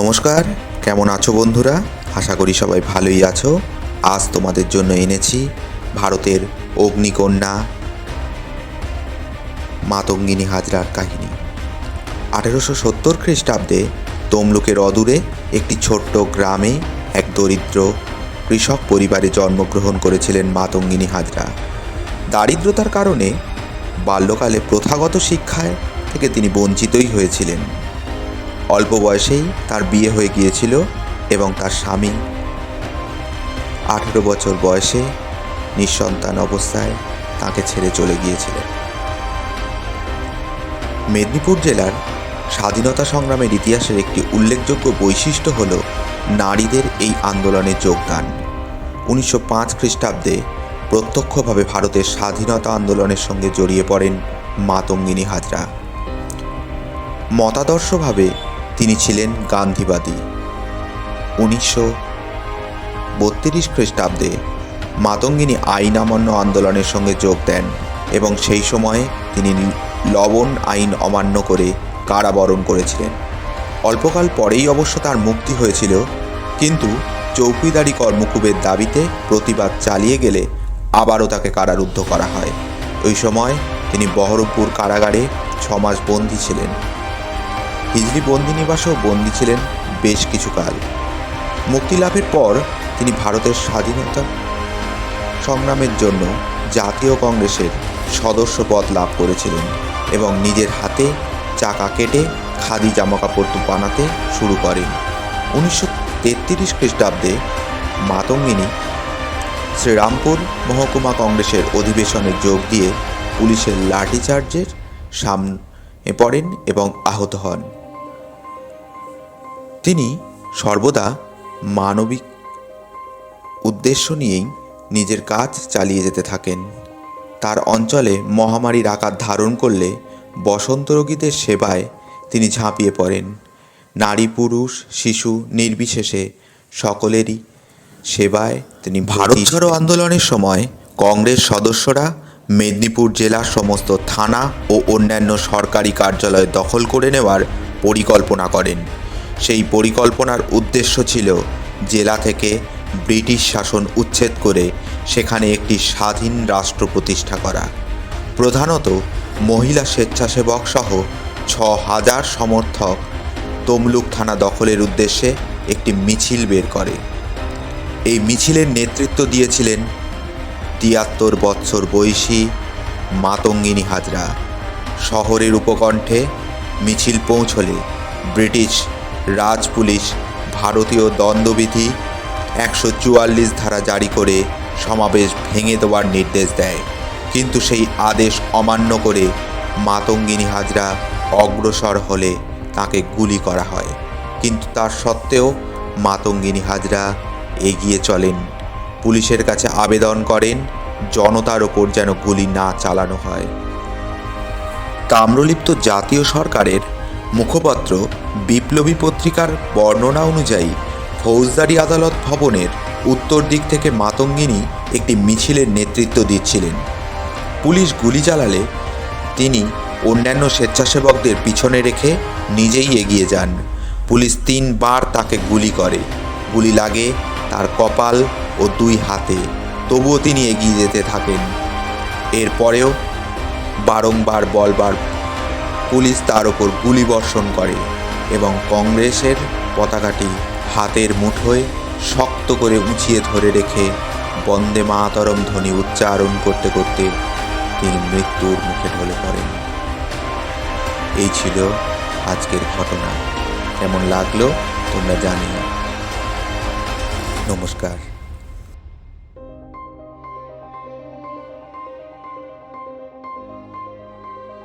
নমস্কার, কেমন আছো বন্ধুরা? আশা করি সবাই ভালোই আছো। আজ তোমাদের জন্য এনেছি ভারতের অগ্নিকন্যা মাতঙ্গিনী হাজরার কাহিনী। আঠেরোশো সত্তর খ্রিস্টাব্দে তমলুকের অদূরে একটি ছোট্ট গ্রামে এক দরিদ্র কৃষক পরিবারে জন্মগ্রহণ করেছিলেন মাতঙ্গিনী হাজরা। দারিদ্রতার কারণে বাল্যকালে প্রথাগত শিক্ষায় থেকে তিনি বঞ্চিতই হয়েছিলেন। অল্প বয়সেই তার বিয়ে হয়ে গিয়েছিল এবং তার স্বামী আঠেরো বছর বয়সে নিঃসন্তান অবস্থায় তাকে ছেড়ে চলে গিয়েছিলেন। মেদিনীপুর জেলার স্বাধীনতা সংগ্রামের ইতিহাসের একটি উল্লেখযোগ্য বৈশিষ্ট্য হল নারীদের এই আন্দোলনে যোগদান। উনিশশো পাঁচ খ্রিস্টাব্দে প্রত্যক্ষভাবে ভারতের স্বাধীনতা আন্দোলনের সঙ্গে জড়িয়ে পড়েন মাতঙ্গিনী হাজরা। মতাদর্শভাবে তিনি ছিলেন গান্ধীবাদী। উনিশশো বত্রিশ খ্রিস্টাব্দে মাতঙ্গিনী আইন অমান্য আন্দোলনের সঙ্গে যোগ দেন এবং সেই সময়ে তিনি লবণ আইন অমান্য করে কারাবরণ করেছিলেন। অল্পকাল পরেই অবশ্য তার মুক্তি হয়েছিল, কিন্তু চৌকিদারি কর্মকুবের দাবিতে প্রতিবাদ চালিয়ে গেলে আবারও তাকে কারারুদ্ধ করা হয়। ওই সময় তিনি বহরমপুর কারাগারে ছমাস বন্দী ছিলেন। হিজলি বন্দি নিবাসেও বন্দী ছিলেন বেশ কিছু কাল। মুক্তি লাভের পর তিনি ভারতের স্বাধীনতা সংগ্রামের জন্য জাতীয় কংগ্রেসের সদস্য পদ লাভ করেছিলেন এবং নিজের হাতে চাকা কেটে খাদি জামাকাপড় বানাতে শুরু করেন। উনিশশো তেত্রিশ খ্রিস্টাব্দে মাতঙ্গিনী শ্রীরামপুর মহকুমা কংগ্রেসের অধিবেশনে যোগ দিয়ে পুলিশের লাঠিচার্জের সামনে পড়েন এবং আহত হন। তিনি সর্বদা মানবিক উদ্দেশ্য নিয়েই নিজের কাজ চালিয়ে যেতে থাকেন। তার অঞ্চলে মহামারীর আকার ধারণ করলে বসন্ত রোগীদের সেবায় তিনি ঝাঁপিয়ে পড়েন। নারী, পুরুষ, শিশু নির্বিশেষে সকলেরই সেবায় তিনি ভারত ছাড়ো আন্দোলনের সময় কংগ্রেস সদস্যরা মেদিনীপুর জেলার সমস্ত থানা ও অন্যান্য সরকারি কার্যালয় দখল করে নেওয়ার পরিকল্পনা করেন। সেই পরিকল্পনার উদ্দেশ্য ছিল জেলা থেকে ব্রিটিশ শাসন উচ্ছেদ করে সেখানে একটি স্বাধীন রাষ্ট্র প্রতিষ্ঠা করা। প্রধানত মহিলা স্বেচ্ছাসেবক সহ ছ হাজার সমর্থক তমলুক থানা দখলের উদ্দেশ্যে একটি মিছিল বের করে। এই মিছিলের নেতৃত্ব দিয়েছিলেন তিয়াত্তর বৎসর বয়সী মাতঙ্গিনী হাজরা। শহরের উপকণ্ঠে মিছিল পৌঁছলে ব্রিটিশ রাজ পুলিশ, ভারতীয় দ্বন্দ্ববিধি একশো চুয়াল্লিশ ধারা জারি করে সমাবেশ ভেঙে দেওয়ার নির্দেশ দেয়। কিন্তু সেই আদেশ অমান্য করে মাতঙ্গিনী হাজরা অগ্রসর হলে তাকে গুলি করা হয়। কিন্তু তার সত্ত্বেও মাতঙ্গিনী হাজরা এগিয়ে চলেন। পুলিশের কাছে আবেদন করেন, জনতার ওপর যেন গুলি না চালানো হয়। তাম্রলিপ্ত জাতীয় সরকারের মুখপাত্র বিপ্লবী পত্রিকার বর্ণনা অনুযায়ী, ফৌজদারি আদালত ভবনের উত্তর দিক থেকে মাতঙ্গিনী একটি মিছিলের নেতৃত্ব দিচ্ছিলেন। পুলিশ গুলি চালালে তিনি অন্যান্য স্বেচ্ছাসেবকদের পিছনে রেখে নিজেই এগিয়ে যান। পুলিশ তিনবার তাকে গুলি করে। গুলি লাগে তার কপাল ও দুই হাতে। তবুও তিনি এগিয়ে যেতে থাকেন। এরপরেও বারংবার বলবার পুলিশ তার ওপর গুলি বর্ষণ করে এবং কংগ্রেসের পতাকাটি হাতের মুঠোয় শক্ত করে উঁচিয়ে ধরে রেখে বন্দে মাতরম ধ্বনি উচ্চারণ করতে করতে তিনি মৃত্যুর মুখে ঢলে পড়েন। এই ছিল আজকের ঘটনা। কেমন লাগল তোমরা জানিও। নমস্কার।